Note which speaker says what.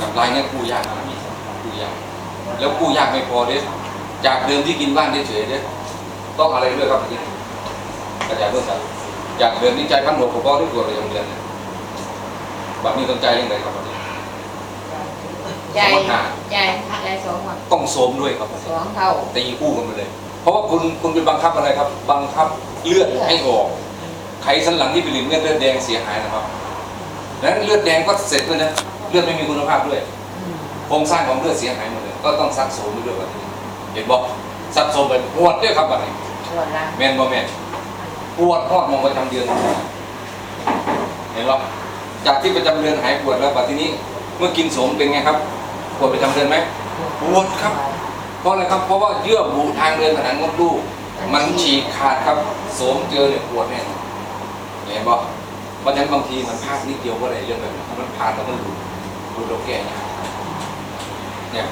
Speaker 1: กับรายเนี้ยกู้ยากนะกู้ยาก แล้วกู้ยากไม่พอเด้จากเดิมที่กินบ้านเฉยๆเด้ต้องอะไรด้วยครับทีนี้กระจายเพิ่มกันจากเดิมที่ใจายพันหกก็ได้ตัวเลยโรงเรียนเนี่ยแบบนี้ต้องใจายยังไงครับวันนี้
Speaker 2: ยาย
Speaker 1: สองหา
Speaker 2: ยายยายสองคน
Speaker 1: ต้องโสมด้วยครับ
Speaker 2: สองเท่า
Speaker 1: ตีคู่กันไปเลย เพราะว่าคุณคุณเป็นบังคับอะไรครับ บังคับเลือดให้ออก ไขสันหลังที่เป็นเลือดเลือดแดงเสียหายนะครับดัง นั้นเลือดแดงก็เสร็จเลยนะเลือดไม่มีคุณภาพด้วย
Speaker 2: อืม
Speaker 1: โครงสร้างของเลือดเสียหายหมดเลยก็ต้องซักโสมไปด้วยแบบนี้เห็นบอกซักโสมไปปวดด้วยครับแบบนี้
Speaker 2: ส่วนละ
Speaker 1: แมนบ่แมนปวดฮอดมองประจำเดือนเห็นหรอจากที่ประจำเดือนหายปวดแล้วบัดทีนี้เมื่อกินโสมเป็นไงครับปวดประจำเดือนไหมปวดครับเพราะอะไรครับเพราะว่าเยื่อบุทางเดินผนังมดลูกมันฉีกขาดครับโสมเจอเนี่ยปวดแน่นอนเห็นบ่ เพราะฉะนั้นบางทีมันพลาดนิดเดียวก็อะไรเรื่องแบบนี้มันพลาดแล้วมันหลุดหลุดเราแก้เนี่ย